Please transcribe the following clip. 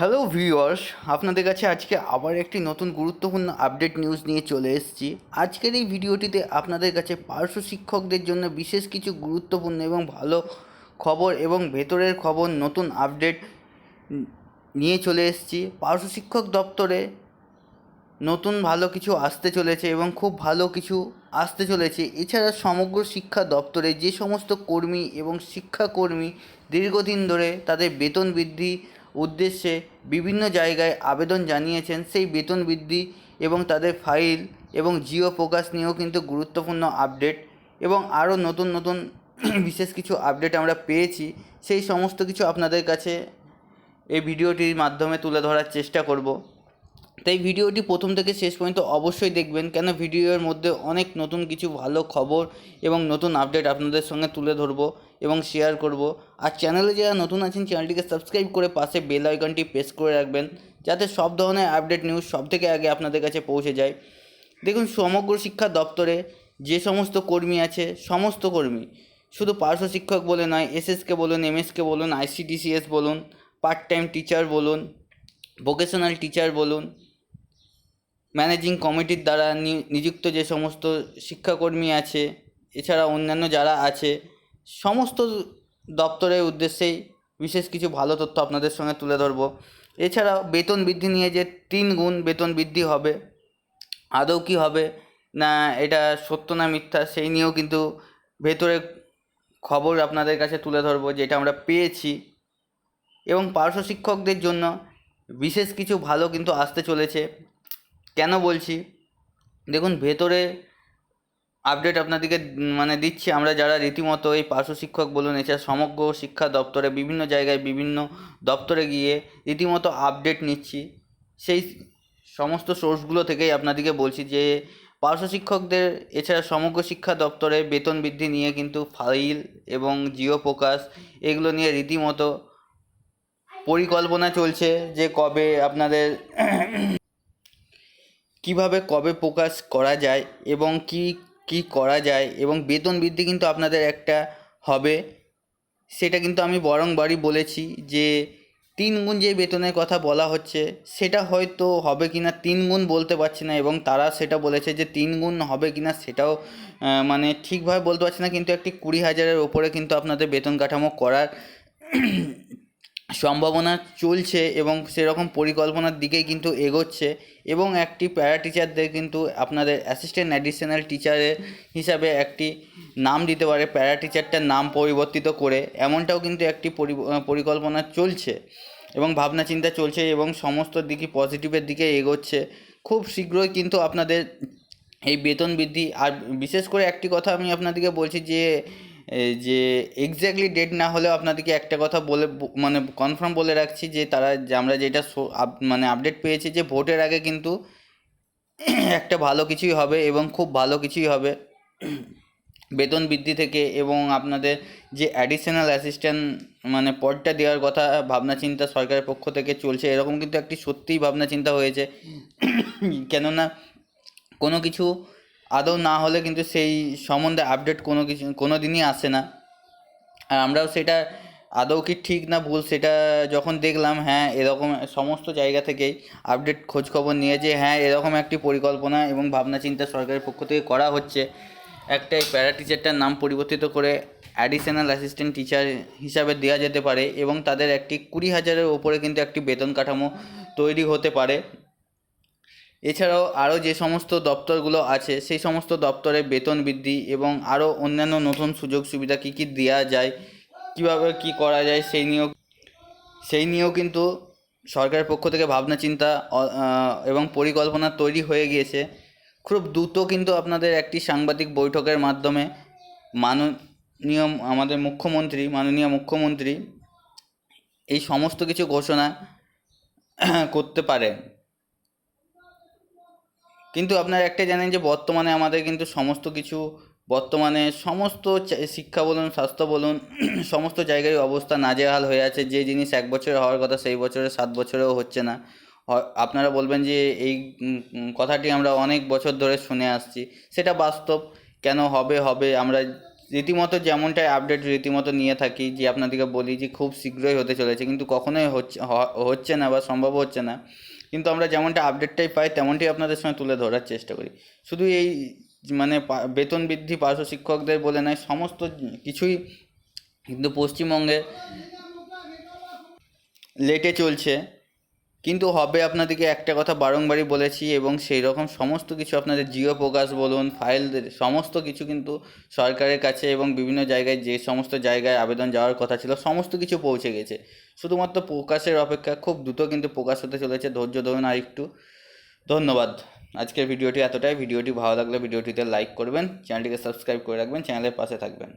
Hello viewers আপনাদের কাছে আজকে আবার একটি নতুন গুরুত্বপূর্ণ আপডেট নিউজ নিয়ে চলে এসেছি। আজকের এই ভিডিওটিতে আপনাদের কাছে পার্শ্ব শিক্ষকদের জন্য বিশেষ কিছু গুরুত্বপূর্ণ এবং ভালো খবর এবং ভেতরের খবর নতুন আপডেট নিয়ে চলে এসেছি। পার্শ্ব শিক্ষক দপ্তরে নতুন ভালো কিছু আসতে চলেছে এবং খুব ভালো কিছু আসতে চলেছে। এছাড়া সমগ্র শিক্ষা দপ্তরে যে সমস্ত কর্মী এবং শিক্ষাকর্মী দীর্ঘদিন ধরে তাদের বেতন বৃদ্ধি উদ্দেশ্যে বিভিন্ন জায়গায় আবেদন জানিয়েছেন। সেই বেতন বৃদ্ধি এবং তাদের ফাইল এবং জিও প্রকাশ নিয়েও কিন্তু গুরুত্বপূর্ণ আপডেট এবং আরও নতুন নতুন বিশেষ কিছু আপডেট আমরা পেয়েছি। সেই সমস্ত কিছু আপনাদের কাছে এই ভিডিওটির মাধ্যমে তুলে ধরার চেষ্টা করব। তাই ভিডিওটি প্রথম থেকে শেষ পর্যন্ত অবশ্যই দেখবেন কেন ভিডিওর মধ্যে অনেক নতুন কিছু ভালো খবর এবং নতুন আপডেট আপনাদের সঙ্গে তুলে ধরবো এবং শেয়ার করব। আর চ্যানেলে যারা নতুন আছেন চ্যানেলটিকে সাবস্ক্রাইব করে পাশে বেল আইকনটি প্রেস করে রাখবেন, যাতে সব ধরনের আপডেট নিউজ সব থেকে আগে আপনাদের কাছে পৌঁছে যায়। দেখুন, সমগ্র শিক্ষা দপ্তরে যে সমস্ত কর্মী আছে, সমস্ত কর্মী, শুধু পার্শ্ব শিক্ষক বলে নয় এসএসকে বলুন এমএসকে বলুন আইসিডিসিএস বলুন পার্ট টাইম টিচার বলুন ভোকেশনাল টিচার বলুন ম্যানেজিং কমিটির দ্বারা নিযুক্ত যে সমস্ত শিক্ষাকর্মী আছে, এছাড়া অন্যান্য যারা আছে, সমস্ত দপ্তরের উদ্দেশ্যেই বিশেষ কিছু ভালো তথ্য আপনাদের সঙ্গে তুলে ধরবো। এছাড়াও বেতন বৃদ্ধি নিয়ে যে তিন গুণ বেতন বৃদ্ধি হবে, আদৌ কি হবে, না এটা সত্য না মিথ্যা, সেই নিয়েও কিন্তু ভেতরে খবর আপনাদের কাছে তুলে ধরবো, যেটা আমরা পেয়েছি। এবং পার্শ্ব শিক্ষকদের জন্য বিশেষ কিছু ভালো কিন্তু আসতে চলেছে। কেন বলছি? দেখুন, ভেতরে আপডেট আপনাদেরকে মানে দিচ্ছি আমরা যারা রীতিমতো এই পার্শ্ব শিক্ষক বলুন, এছাড়া সমগ্র শিক্ষা দপ্তরে, বিভিন্ন জায়গায়, বিভিন্ন দপ্তরে গিয়ে রীতিমতো আপডেট নিচ্ছি। সেই সমস্ত সোর্সগুলো থেকেই আপনাদেরকে বলছি যে, পার্শ্ব শিক্ষকদের, এছাড়া সমগ্র শিক্ষা দপ্তরে বেতন বৃদ্ধি নিয়ে কিন্তু ফাইল এবং জিও প্রকাশ এগুলো নিয়ে রীতিমতো পরিকল্পনা চলছে যে কবে আপনাদের কীভাবে কবে প্রকাশ করা যায় এবং কি কি করা যায় এবং বেতন বৃদ্ধি কিন্তু আপনাদের একটা হবে। সেটা কিন্তু আমি বরংবারই বলেছি যে, তিন গুণ যে বেতনের কথা বলা হচ্ছে, সেটা হয়তো হবে কি না তিন গুণ বলতে পারছি না এবং তারা সেটা বলেছে যে তিন গুণ হবে কি না সেটাও মানে ঠিকভাবে বলতে পারছি না। কিন্তু একটি কুড়ি হাজারের ওপরে কিন্তু আপনাদের বেতন কাঠামো করার সম্ভাবনা চলছে এবং সেরকম পরিকল্পনার দিকেই কিন্তু এগোচ্ছে এবং একটি প্যারা টিচারদের কিন্তু আপনাদের অ্যাসিস্ট্যান্ট অ্যাডিশনাল টিচারের হিসাবে একটি নাম দিতে পারে প্যারা টিচারটার নাম পরিবর্তিত করে। এমনটাও কিন্তু একটি পরি- পরিকল্পনা চলছে এবং ভাবনা চিন্তা চলছে এবং সমস্ত দিকে পজিটিভের দিকে এগোচ্ছে। খুব শীঘ্রই কিন্তু আপনাদের এই বেতন বৃদ্ধি, আর বিশেষ করে একটি কথা আমি আপনাদেরকে বলছি যে যে এক্স্যাক্টলি ডেট না হলেও আপনাদেরকে একটা কথা বলে মানে কনফার্ম বলে রাখছি যে তারা যে, আমরা যেটা মানে আপডেট পেয়েছি যে ভোটের আগে কিন্তু একটা ভালো কিছুই হবে এবং খুব ভালো কিছুই হবে। বেতন বৃদ্ধি থেকে এবং আপনাদের যে অ্যাডিশনাল অ্যাসিস্ট্যান্ট মানে পদটা দেওয়ার কথা ভাবনা চিন্তা সরকারের পক্ষ থেকে চলছে, এরকম কিন্তু একটি সত্যিই ভাবনা চিন্তা হয়েছে। কেননা কোনো কিছু আদৌ না হলে কিন্তু সেই সম্বন্ধে আপডেট কোনো কিছু, কোনো দিনই আসে না। আর আমরাও সেটা আদৌ কি ঠিক না ভুল সেটা যখন দেখলাম হ্যাঁ এরকম সমস্ত জায়গা থেকেই আপডেট খোঁজখবর নিয়ে যে হ্যাঁ এরকম একটি পরিকল্পনা এবং ভাবনা চিন্তা সরকারের পক্ষ থেকে করা হচ্ছে একটা এই প্যারা টিচারটার নাম পরিবর্তিত করে অ্যাডিশনাল অ্যাসিস্ট্যান্ট টিচার হিসাবে দেওয়া যেতে পারে এবং তাদের একটি কুড়ি হাজারের ওপরে কিন্তু একটি বেতন কাঠামো তৈরি হতে পারে। এছাড়াও আরও যে সমস্ত দপ্তরগুলো আছে, সেই সমস্ত দপ্তরে বেতন বৃদ্ধি এবং আরও অন্যান্য নতুন সুযোগ সুবিধা কী কী দেওয়া যায়, কীভাবে কী করা যায় সেই নিয়েও সেই নিয়েও কিন্তু সরকারের পক্ষ থেকে ভাবনা চিন্তা এবং পরিকল্পনা তৈরি হয়ে গিয়েছে। খুব দ্রুত কিন্তু আপনাদের একটি সাংবাদিক বৈঠকের মাধ্যমে মাননীয় আমাদের মুখ্যমন্ত্রী, মাননীয় মুখ্যমন্ত্রী এই সমস্ত কিছু ঘোষণা করতে পারেন কিন্তু আপনারা একটা জানেন যে বর্তমানে আমাদের কিন্তু সমস্ত কিছু, বর্তমানে সমস্ত শিক্ষা বলুন, স্বাস্থ্য বলুন, সমস্ত জায়গায় অবস্থা নাজেহাল হয়ে আছে। যে জিনিস এক বছরে হওয়ার কথা, সেই বছরে সাত বছরেও হচ্ছে না। আপনারা বলবেন যে এই কথাটি আমরা অনেক বছর ধরে শুনে আসছি। সেটা বাস্তব। কেন হবে হবে? আমরা রীতিমতো যেমনটাই আপডেট রীতিমতো নিয়ে থাকি, যে আপনাদেরকে বলি যে খুব শীঘ্রই হতে চলেছে। কিন্তু কখনোই হচ্ছে হচ্ছে না বা সম্ভব হচ্ছে না। কিন্তু আমরা যেমনটা আপডেটটাই পাই, তেমনটি আপনাদের সঙ্গে তুলে ধরার চেষ্টা করি। শুধু এই মানে বেতন বৃদ্ধি পার্শ্ব শিক্ষকদের বলে নয়, সমস্ত কিছুই কিন্তু পশ্চিমবঙ্গে লেটে চলছে। কিন্তু হবে আপনাদেরকে একটা কথা বারংবারই বলেছি এবং সেই রকম সমস্ত কিছু আপনাদের জিও প্রকাশ বলুন, ফাইল সমস্ত কিছু কিন্তু সরকারের কাছে এবং বিভিন্ন জায়গায় যে সমস্ত জায়গায় আবেদন যাওয়ার কথা ছিল সমস্ত কিছু পৌঁছে গেছে। শুধুমাত্র প্রকাশের অপেক্ষা খুব দ্রুত কিন্তু প্রকাশ হতে চলেছে। ধৈর্য ধরুন আর একটু। ধন্যবাদ। আজকের ভিডিওটি এতটাই। ভিডিওটি ভালো লাগলে ভিডিওটিতে লাইক করবেন, চ্যানেলটিকে সাবস্ক্রাইব করে রাখবেন, চ্যানেলের পাশে থাকবেন।